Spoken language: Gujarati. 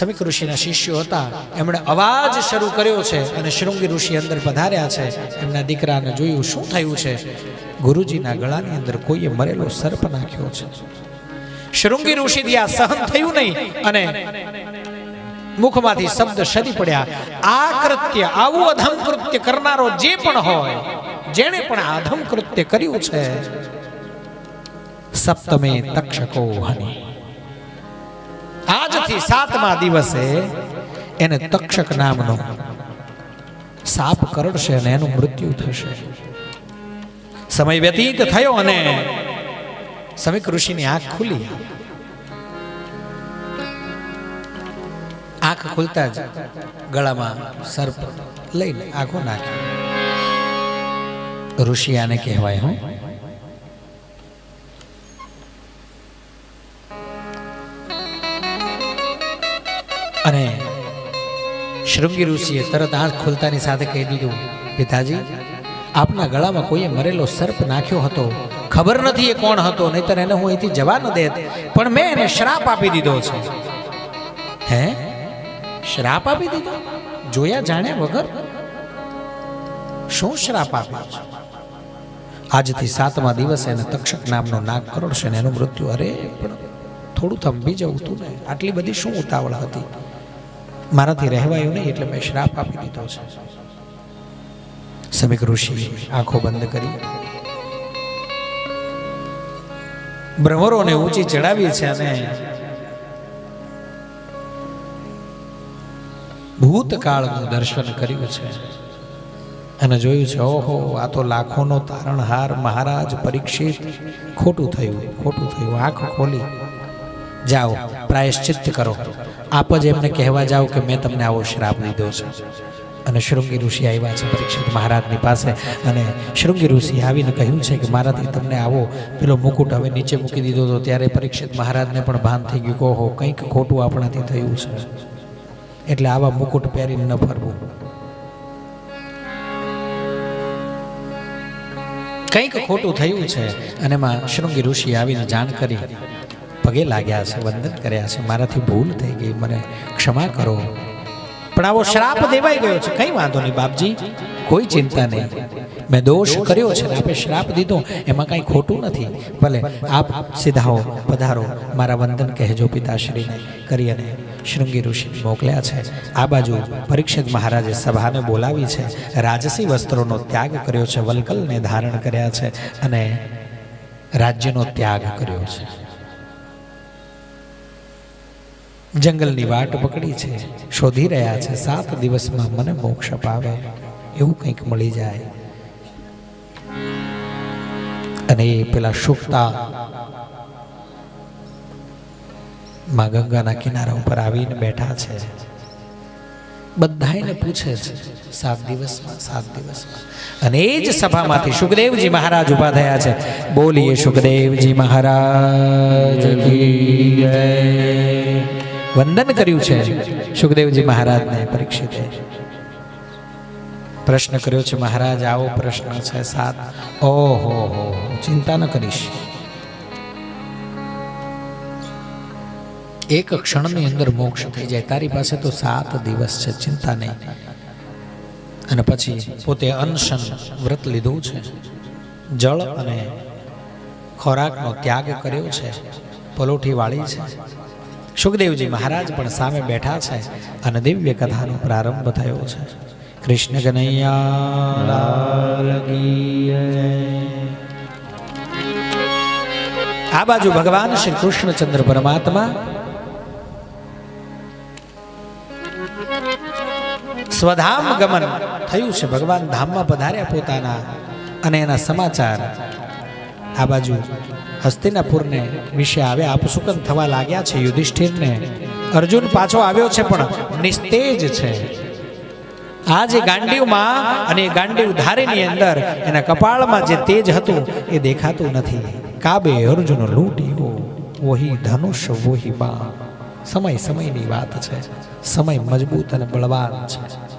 સમિક ઋષિના શિષ્યો હતા. એમણે અવાજ શરૂ કર્યો છે અને શૃંગી ઋષિ અંદર પધાર્યા છે. એમના દીકરાને જોયું, શું થયું છે? ગુરુજીના ગળાની અંદર કોઈએ મરેલો સર્પ નાખ્યો છે. શૃંગી ઋષિથી આ સહન થયું નહીં અને મુખમાંથી શબ્દ સરી પડ્યા. આ કૃત્ય આવું અધમ કૃત્ય કરનારો જે પણ હોય, જેણે પણ આ અધમ કૃત્ય કર્યું છે, સપ્તમે તક્ષકો હની. આજથી સાતમા દિવસે એને તક્ષક નામનો સાપ કરડશે અને એનું મૃત્યુ થશે. સમય વ્યતીત થયો અને સમીક ઋષિની આંખ ખુલી. આંખ ખુલતા જ ગળામાં સર્પ લઈને આંખો નાખી. ઋષિ આને કહેવાય, હું અને શૃંગી ઋષિએ તરત આંખ ખુલતાની સાથે કહી દીધું, પિતાજી, આપના ગળામાં કોઈએ મરેલો સર્પ નાખ્યો હતો. ખબર નથી એ કોણ હતો, નહીતર એને હું અહીંથી જવા ન દેત, પણ મેં એને શ્રાપ આપી દીધો છે. હે? શ્રાપ આપી દીધો? જોયા જાણ્યા વગર? શું શ્રાપ આપ્યો છે? આજથી સાતમા દિવસે એને તક્ષક નામનો નાગ કરોડશે ને એનું મૃત્યુ. અરે, પણ થોડું થંભી જવું તું ને. આટલી બધી શું ઉતાવળ હતી? મારાથી રહેવાયું નહીં એટલે મેં શ્રાપ આપી દીધો છે. સમીક ઋષિ, આંખો બંધ કરી. ભ્રમરોને ઊંચી ચડાવી છે અને ભૂતકાળનું દર્શન કર્યું છે. અને જોયું છે, ઓહો, આ તો લાખોનો તારણહાર મહારાજ પરીક્ષિત. ખોટું થયું ખોટું થયું. આંખ ખોલી. જાઓ પ્રાયશ્ચિત કરો. આપ જ એમને કહેવા જાઓ કે મેં તમને આવો શ્રાપ દીધો છે. અને શૃંગી ઋષિ આવ્યા છે પરીક્ષિત મહારાજની પાસે અને શૃંગી ઋષિ આવીને કહ્યું છે કે મારાથી તમને આવો. પેલો મુકુટ હવે નીચે મૂકી દીધો હતો ત્યારે પરીક્ષિત મહારાજને પણ ભાન થઈ ગયું કહો કંઈક ખોટું આપણાથી થયું છે. એટલે આવા મુકુટ પહેરીને ન ફરવું. કંઈક ખોટું થયું છે. અને એમાં શૃંગી ઋષિ આવીને જાણ કરી. પગે લાગ્યા છે, વંદન કર્યા છે. મારાથી ભૂલ થઈ ગઈ. મને ક્ષમા કરો. પણ આવો શ્રાપ દેવાઈ ગયો છે. કઈ વાંધો નહીં, બાપજી. કોઈ ચિંતા નહીં. મેં દોષ કર્યો છે ને આપે શ્રાપ દીધો. એમાં કાંઈ ખોટું નથી. ભલે આપ સીધાઓ, પધારો. મારા વંદન કહેજો પિતાશ્રીને. કરી અને શૃંગી ઋષિ મોકલ્યા છે. આ બાજુ પરીક્ષિત મહારાજે સભાને બોલાવી છે. રાજસી વસ્ત્રોનો ત્યાગ કર્યો છે. વલકલને ધારણ કર્યા છે અને રાજ્યનો ત્યાગ કર્યો છે. જંગલની વાટ પકડી છે. શોધી રહ્યા છે, સાત દિવસમાં મને મોક્ષ અપાવે. એવું કંઈક મળી જાય. અને એ પેલા શુકતા માં ગંગાના કિનારા ઉપર આવીને બેઠા છે. બધાને પૂછે છે, સાત દિવસમાં સાત દિવસમાં. અને એ જ સભામાંથી સુખદેવજી મહારાજ ઊભા થયા છે. બોલીએ, સુખદેવજી મહારાજ. વંદન કર્યું છે. સુખદેવજી મહારાજને પરીક્ષિતે. પ્રશ્ન કર્યો છે, મહારાજ, આવો પ્રશ્ન છે સાત. ઓહો, હો ચિંતા ન કરીશ. એક ક્ષણની અંદર મોક્ષ થઈ જાય. તારી પાસે તો સાત દિવસ છે, ચિંતા નહીં. અને પછી પોતે અનશન વ્રત લીધું છે. જળ અને ખોરાકનો ત્યાગ કર્યો છે. પલોઠી વાળી છે. સુખદેવજી મહારાજ પણ સામે બેઠા છે અને દિવ્ય કથાનો પ્રારંભ થયો છે કૃષ્ણ કનૈયા. આ બાજુ ભગવાન શ્રી કૃષ્ણચંદ્ર પરમાત્મા સ્વધામ ગમન થયું છે ભગવાન ધામમાં પધાર્યા પોતાના અને એના સમાચાર આ બાજુ હસ્તિનાપુરને વિશે આવ્યા. આપસુકન થવા લાગ્યા છે, યુધિષ્ઠિરને. અર્જુન પાછો આવ્યો છે, પણ નિસ્તેજ છે. આ જે ગાંડીવમાં અને ગાંડીવ ધારીની અંદર એના કપાળમાં જે તેજ હતું, એ દેખાતું નથી. કાબે અર્જુન લૂંટ્યો. વહી ધનુષ, વહી બા. સમય સમયની વાત છે. સમય મજબૂત અને બળવાન છે.